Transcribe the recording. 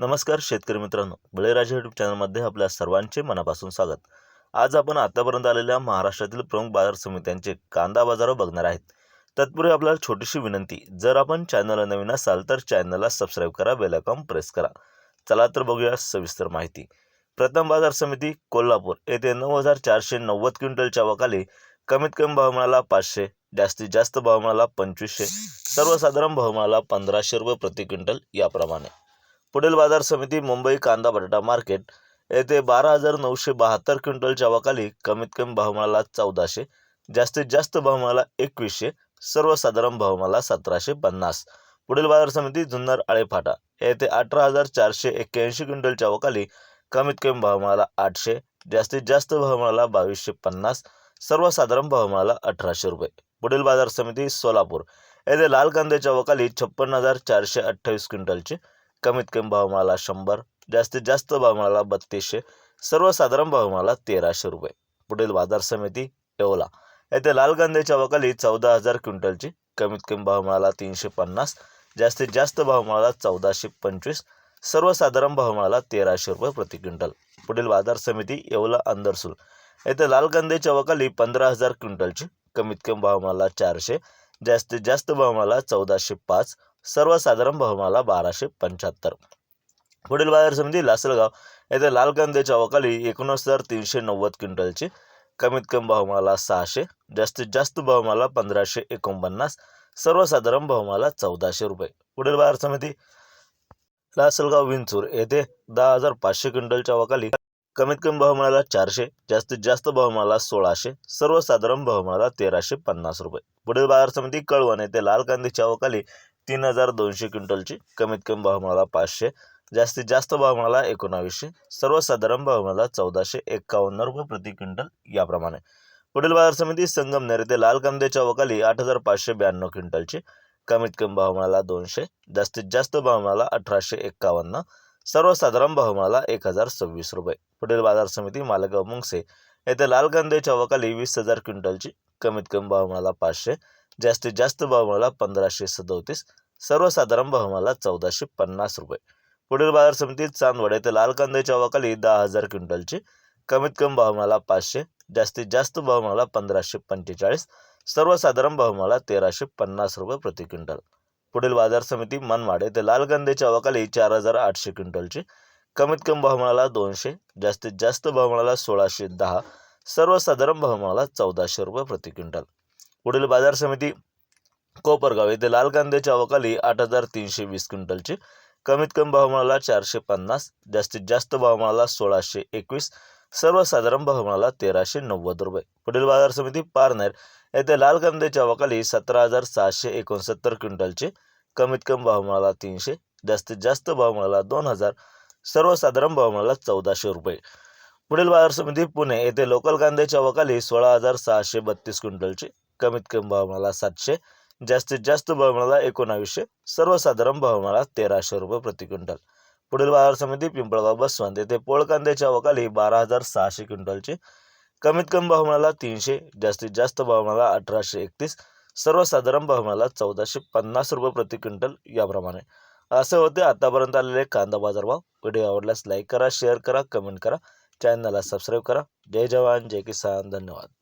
नमस्कार शेतकरी मित्रांनो. बळीराजा युट्यूब चॅनलमध्ये आपल्या सर्वांचे मनापासून स्वागत. आज आपण आतापर्यंत आलेल्या महाराष्ट्रातील प्रमुख बाजार समित्यांचे कांदा बाजार बघणार आहेत. तत्पूर्वी आपल्याला छोटीशी विनंती जर आपण चॅनलला नवीन असाल तर चॅनलला सबस्क्राईब करा बेलकॉम प्रेस करा. चला तर बघूया सविस्तर माहिती. प्रथम बाजार समिती कोल्हापूर येथे नऊ हजार चारशे नव्वद क्विंटलच्या वकाली कमीत कमी भाव मिळाला पाचशे जास्तीत जास्त भाव मिळाला पंचवीसशे सर्वसाधारण भाव मिळाला पंधराशे रुपये प्रति क्विंटल याप्रमाणे. पुढील बाजार समिती मुंबई कांदा बटाटा मार्केट येथे बारा हजार नऊशे बहात्तर क्विंटलच्या वकाली कमीत कमी भाव मिळाला चौदाशे जास्तीत जास्त भाव मिळाला एकवीसशे सर्वसाधारण भाव मिळाला सतराशे पन्नास. पुढील बाजार समिती जुन्नर आळेफाटा येथे अठरा हजार चारशे एक्क्याऐंशी क्विंटलच्या वकाली कमीत कमी भाव मिळाला आठशे जास्तीत जास्त भाव मिळाला बावीसशे पन्नास सर्वसाधारण भाव मिळाला अठराशे रुपये. पुढील बाजार समिती सोलापूर येथे लाल कांद्याच्या वकाली छप्पन्न हजार चारशे अठ्ठावीस क्विंटलचे कमीत कमी भाव मिळाला शंभर जास्तीत जास्त भाव मिळाला बत्तीसशे सर्वसाधारण भाव मिळाला तेराशे रुपये. पुढील बाजार समिती येवला. येथे लाल कांद्याच्या वकाली चौदा हजार क्विंटलची कमीत कमी भाव मिळाला तीनशे पन्नास जास्तीत जास्त भाव मिळाला चौदाशे पंचवीस सर्वसाधारण भाव मिळाला तेराशे रुपये प्रति क्विंटल. पुढील बाजार समिती येवला अंदरसूल. येथे लाल कांद्याच्या वकाली पंधरा हजार क्विंटलची कमीत कमी भाव मिळाला चारशे जास्तीत जास्त भाव मिळाला चौदाशे पाच सर्वसाधारण बहुमाला बाराशे पंच्याहत्तर. पुढील बाजार समिती लासलगाव येथे लाल कांद्याच्या वकाली एकोणीस हजार तीनशे नव्वद क्विंटलची कमीत कमी बहुमाला सहाशे जास्तीत जास्त बहुमाला पंधराशे एकोणपन्नास सर्वसाधारण बहुमाला चौदाशे रुपये. पुढील बाजार समिती लासलगाव विंचूर येथे दहा हजार पाचशे क्विंटलच्या वकाली कमीत कमी भाव चारशे जास्तीत जास्त बहुमाला सोळाशे सर्वसाधारण बहुमाला तेराशे पन्नास रुपये. पुढील बाजार समिती कळवण येथे लाल कांद्याच्या वकाली तीन हजार दोनशे क्विंटलची कमीत कमी भाव मिळाला पाचशे जास्तीत जास्त भाव मिळाला एकोणावीसशे सर्वसाधारण भाव मिळाला चौदाशे एक्कावन्न रुपये प्रति क्विंटल याप्रमाणे. पुढील बाजार समिती संगमनेर येथे लाल कांद्याच्या वकाली आठ हजार पाचशे ब्याण्णव क्विंटलची कमीत कमी भाव मिळाला दोनशे जास्तीत जास्त भाव मिळाला अठराशे एक्कावन्न सर्वसाधारण भाव मिळाला एक हजार सव्वीस रुपये. पुढील बाजार समिती मालगाव मुंगसे येथे लाल कांद्याच्या वकाली वीस हजार क्विंटलची कमीत कमी भाव मिळाला पाचशे जास्तीत जास्त बहुमाला पंधराशे सदोतीस सर्वसाधारण बहुमाला चौदाशे पन्नास रुपये. पुढील बाजार समिती चांदवड येथे लाल कांद्याच्या वकाली दहा हजार क्विंटलची कमीत कमी भाव पाचशे जास्तीत जास्त बहुमाला पंधराशे पंचेचाळीस सर्वसाधारण बहुमाला तेराशे पन्नास रुपये प्रति क्विंटल. पुढील बाजार समिती मनमाड येथे लाल कांद्याच्या वकाली चार हजार आठशे क्विंटलची कमीत कमी भाव दोनशे जास्तीत जास्त बहुमाला सोळाशे दहा सर्वसाधारण बहुमाला चौदाशे रुपये प्रति क्विंटल. पुढील बाजार समिती कोपरगाव येथे लाल कांद्याच्या अवकाली आठ हजार तीनशे वीस क्विंटलची कमीत कमी भाव मिळाला चारशे पन्नास जास्तीत जास्त भाव मिळाला सोळाशे एकवीस सर्वसाधारण भाव मिळाला तेराशे नव्वद रुपये. पुढील बाजार समिती पारनेर येथे लाल कांद्याच्या अवकाली सतरा हजार सहाशे एकोणसत्तर क्विंटलचे कमीत कमी भाव मिळाला तीनशे जास्तीत जास्त भाव मिळाला दोन हजार सर्वसाधारण भाव मिळाला चौदाशे रुपये. पुढील बाजार समिती पुणे येथे लोकल कांद्याच्या अवकाली सोळा हजार सहाशे बत्तीस क्विंटलचे कमीत कमी भाव मिळाला सातशे जास्तीत जास्त भाव मिळाला एकोणावीसशे सर्वसाधारण भाव मिळाला तेराशे रुपये प्रति क्विंटल. पुढील बाजार समिती पिंपळगाव बसवंत. येथे पोळ कांद्याच्या वकाली बारा हजार सहाशे क्विंटलचे. कमीत कमी भाव मिळाला तीनशे जास्तीत जास्त भाव मिळाला अठराशे एकतीस सर्वसाधारण भाव मिळाला चौदाशे पन्नास रुपये प्रति क्विंटल याप्रमाणे. असे होते आतापर्यंत आलेले कांदा बाजार भाव व्हिडिओ आवडल्यास लाईक करा शेअर करा कमेंट करा. चॅनलला सबस्क्राईब करा. जय जवान जय किसान. धन्यवाद.